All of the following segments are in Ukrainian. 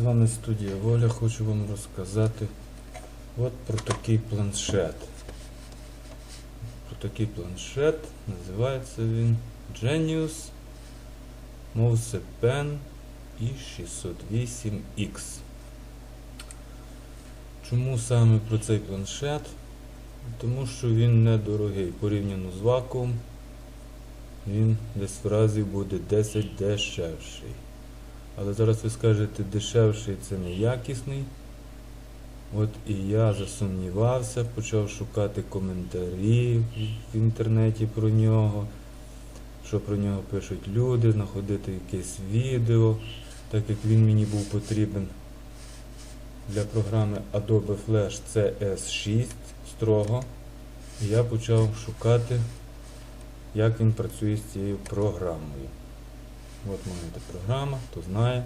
З вами студія Воля. Хочу вам розказати от про такий планшет. Про такий планшет. Називається він Genius Mouse Pen i608X. Чому саме про цей планшет? Тому що він недорогий порівняно з вакуум. Він десь в разі буде 10 дешевший. Але зараз ви скажете, дешевший це не якісний. От і я засумнівався, почав шукати коментарі в інтернеті про нього, що про нього пишуть люди, знаходити якесь відео, так як він мені був потрібен для програми Adobe Flash CS6 строго. І я почав шукати, як він працює з цією програмою. От маєте програма, хто знає.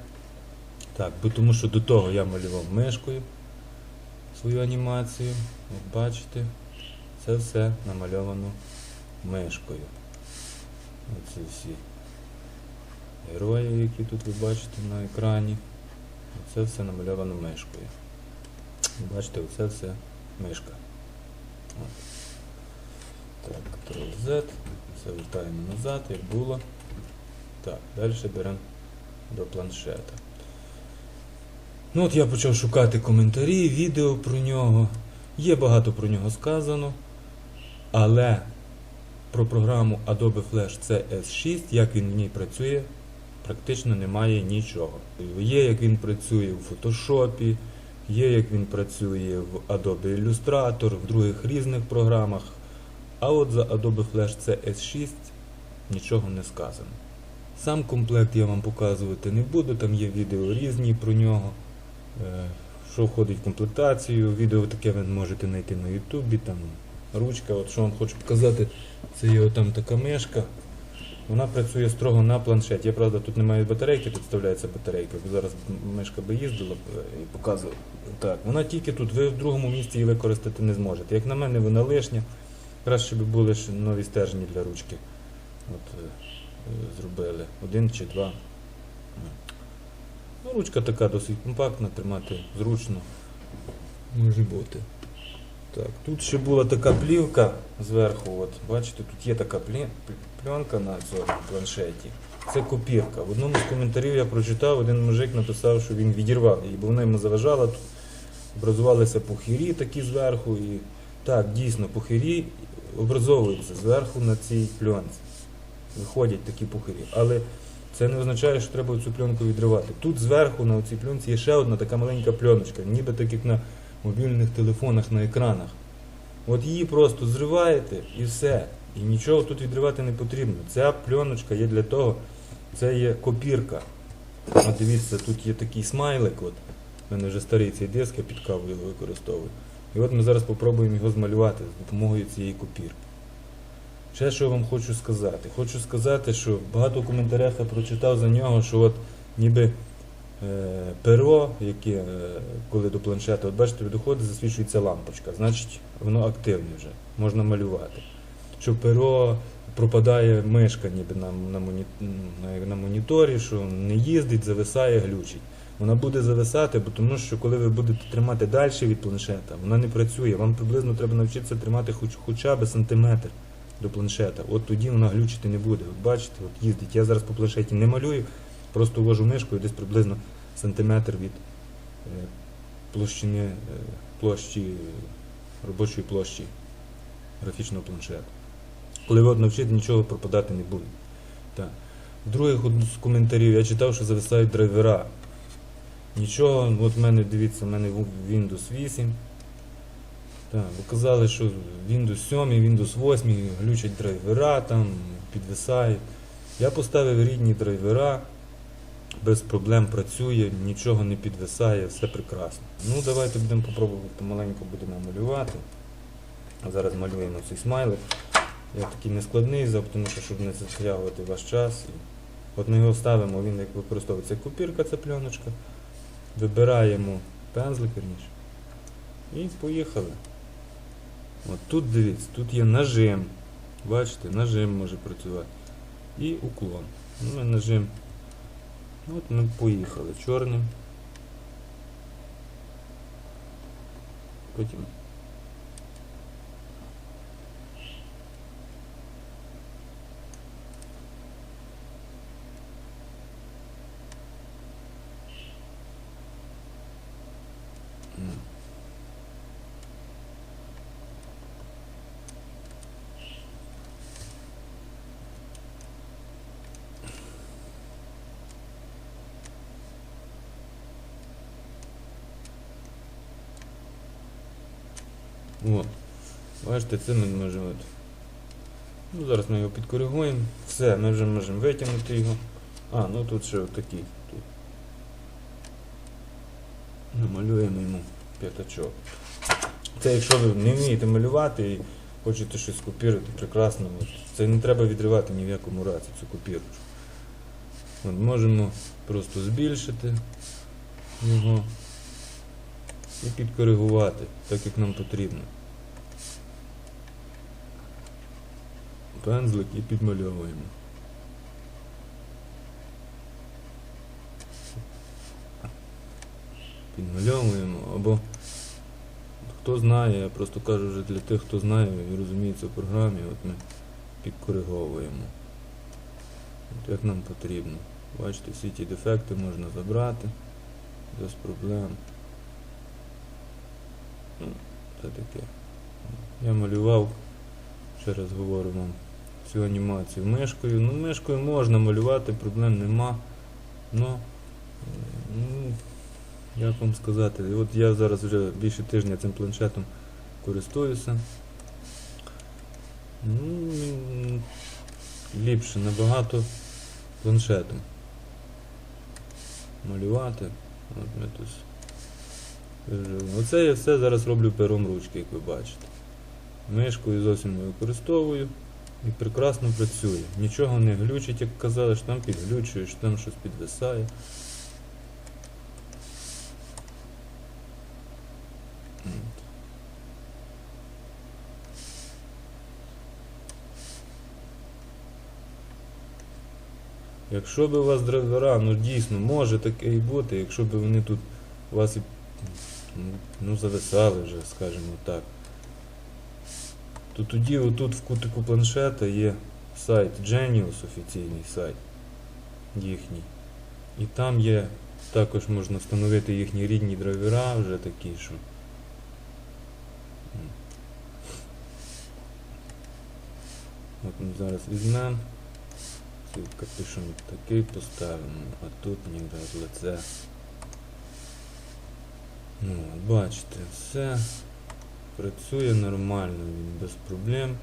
Так, бо тому що до того я малював мишкою свою анімацію. От бачите, це все намальовано мишкою. Оці всі герої, які тут ви бачите на екрані. Це все намальовано мишкою. Бачите, оце все мишка. От. Так, Ctrl-Z. Все вертаємо назад, як було. Так, далі беремо до планшета. Ну от я почав шукати коментарі, відео про нього. Є багато про нього сказано. Але про програму Adobe Flash CS6, як він в ній працює, практично немає нічого. Є, як він працює в Photoshop, є, як він працює в Adobe Illustrator, в других різних програмах. А от за Adobe Flash CS6 нічого не сказано. Сам комплект я вам показувати не буду, там є відео різні про нього, е, що входить в комплектацію. Відео таке ви можете знайти на Ютубі, там ручка. От що вам хочу показати, це є там така мишка. Вона працює строго на планшеті. Я правда тут немає батарейки, тут вставляється батарейка, зараз мишка би їздила е, і показувала. Так, вона тільки тут, ви в другому місці її використати не зможете. Як на мене, вона лишня. Краще б були нові стержні для ручки. От, е, зробили. Один чи два. Ну, ручка така досить компактна, тримати зручно. Може бути. Так, тут ще була така плівка зверху. От, бачите, тут є така пленка на цьому планшеті. Це копірка. В одному з коментарів я прочитав, один мужик написав, що він відірвав її, бо вона йому заважала. Тут образувалися пухирі такі зверху. І так, дійсно, пухирі образовуються зверху на цій пленці. Виходять такі пухирі. Але це не означає, що треба цю пленку відривати. Тут зверху на цій пленці є ще одна така маленька пленочка, ніби так як на мобільних телефонах на екранах. От її просто зриваєте і все. І нічого тут відривати не потрібно. Ця пленочка є для того, це є копірка. От дивіться, тут є такий смайлик. От. У мене вже старий цей диск, я під каву його використовую. І от ми зараз спробуємо його змалювати з допомогою цієї копірки. Ще що вам хочу сказати. Хочу сказати, що багато в коментарях я прочитав за нього, що от ніби е, перо, яке е, коли до планшета, от бачите, доходить, засвічується лампочка, значить воно активне вже, можна малювати. Що перо пропадає мишка ніби на, на, моні, на моніторі, що не їздить, зависає, глючить. Вона буде зависати, бо тому що коли ви будете тримати далі від планшета, вона не працює. Вам приблизно треба навчитися тримати хоч, хоча б сантиметр до планшета. От тоді вона глючити не буде. От бачите, от їздить. Я зараз по планшеті не малюю, просто ввожу мишкою десь приблизно сантиметр від е, площини, е, площі, робочої площі графічного планшету. Коли ви от навчите, нічого пропадати не буде. Так. В з коментарів я читав, що зависають драйвера. Нічого, от в мене, дивіться, в мене Windows 8. Так, казали, що Windows 7, Windows 8 глючать драйвера, там підвисають. Я поставив рідні драйвера, без проблем працює, нічого не підвисає, все прекрасно. Ну, давайте будемо попробувати помаленьку будемо малювати. Зараз малюємо цей смайлик. Я такий нескладний тому що щоб не затягувати ваш час. От ми його ставимо, він як використовується копірка, це пленочка. Вибираємо пензлик, вірніше. І поїхали. От Тут дивіться, тут є нажим. Бачите, нажим може працювати. І уклон. Ну, ми нажим. От ми поїхали чорним. Потім От. Бачите, це ми можемо. Ну, зараз ми його підкоригуємо. Все, ми вже можемо витягнути його. А, ну тут ще отакий. Тут. Намалюємо йому п'ятачок. Це якщо ви не вмієте малювати і хочете щось копірувати, прекрасно. Це не треба відривати ні в якому разі цю копірочку. От, можемо просто збільшити його і підкоригувати, так як нам потрібно. Пензлик і підмальовуємо. Підмальовуємо або хто знає, я просто кажу вже для тих, хто знає і розуміється в програмі, от ми підкориговуємо. От як нам потрібно. Бачите, всі ті дефекти можна забрати без проблем. Ну, Це таке. Я малював, ще раз говорю вам, цю анімацію мишкою. Ну, мишкою можна малювати, проблем нема. Но, ну, як вам сказати, от я зараз вже більше тижня цим планшетом користуюся. Ну, ліпше набагато планшетом. Малювати. От ми тут. Оце я все зараз роблю пером ручки, як ви бачите. Мишкою зовсім не використовую і прекрасно працює. Нічого не глючить, як казали, що там підглючує, що там щось підвисає. Якщо б у вас драйвера, ну дійсно може таке і бути, якщо б вони тут у вас і ну, зависали вже, скажімо так. То тоді отут в кутику планшета є сайт Genius, офіційний сайт їхній. І там є, також можна встановити їхні рідні драйвера вже такі, що. От ми зараз візьмемо. Цей капюшон такий поставимо, а тут ніби лице. Ну, бачите, все працює нормально, він без проблем.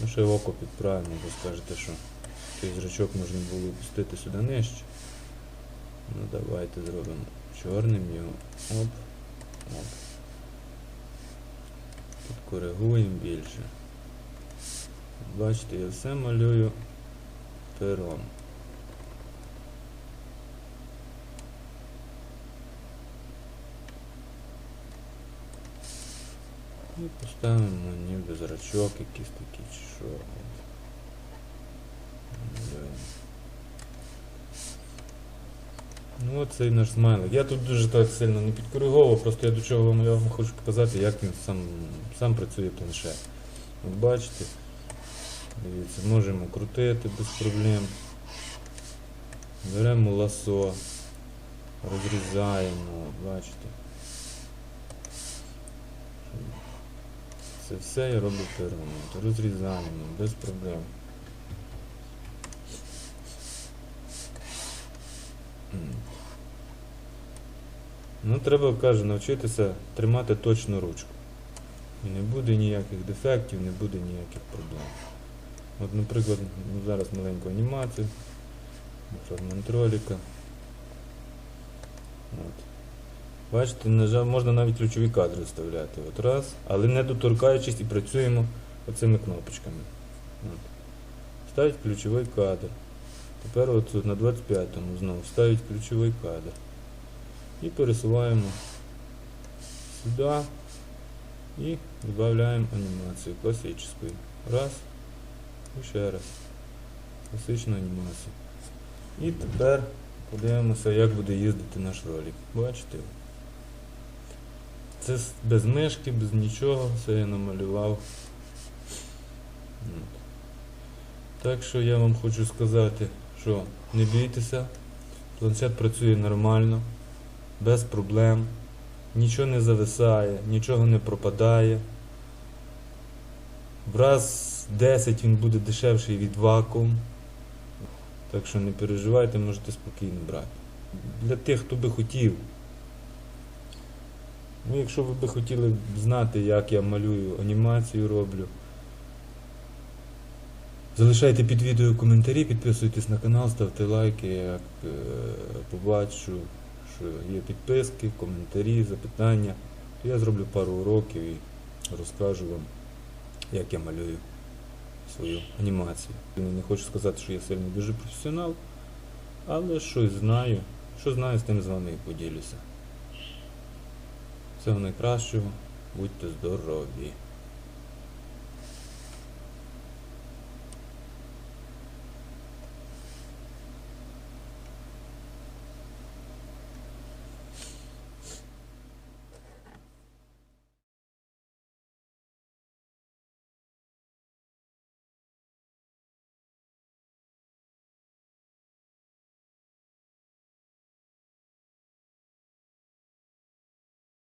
Ну, ще око підправимо, бо скажете, що той зрачок можна було опустити сюди нижче. Ну давайте зробимо чорним його. Оп, оп. Підкоригуємо більше. Бачите, я все малюю пером. І поставимо ніби зрачок якийсь такий чи що. Ну от цей наш смайлик. Я тут дуже так сильно не підкориговував, просто я до чого вам, я вам хочу показати, як він сам, сам працює планшет. От бачите, дивіться, можемо крутити без проблем. Беремо ласо, розрізаємо, бачите. Це все роблю пером. От Розрізаємо без проблем. Ну, треба, каже, навчитися тримати точно ручку. І не буде ніяких дефектів, не буде ніяких проблем. От, наприклад, ну, зараз маленьку анімацію, фрагмент ролика. От. Бачите, нажав, можна навіть ключові кадри вставляти. От раз, але не доторкаючись і працюємо оцими кнопочками. От. Ставить ключовий кадр. Тепер от на 25-му знову ставить ключовий кадр. І пересуваємо сюди і додаємо анімацію класичну. Раз. І ще раз. Класичну анімацію. І тепер подивимося, як буде їздити наш ролик. Бачите? Це без мишки, без нічого, все я намалював. Так що я вам хочу сказати, що не бійтеся, планшет працює нормально, без проблем, нічого не зависає, нічого не пропадає. В раз 10 він буде дешевший від вакуум. Так що не переживайте, можете спокійно брати. Для тих, хто би хотів. Ну, якщо ви би хотіли знати, як я малюю анімацію роблю. Залишайте під відео коментарі, підписуйтесь на канал, ставте лайки, як е, побачу, що є підписки, коментарі, запитання. То я зроблю пару уроків і розкажу вам, як я малюю свою анімацію. Не хочу сказати, що я сильно дуже професіонал, але щось знаю. Що знаю, з тим з вами і поділюся. Всього найкращого, будьте здорові!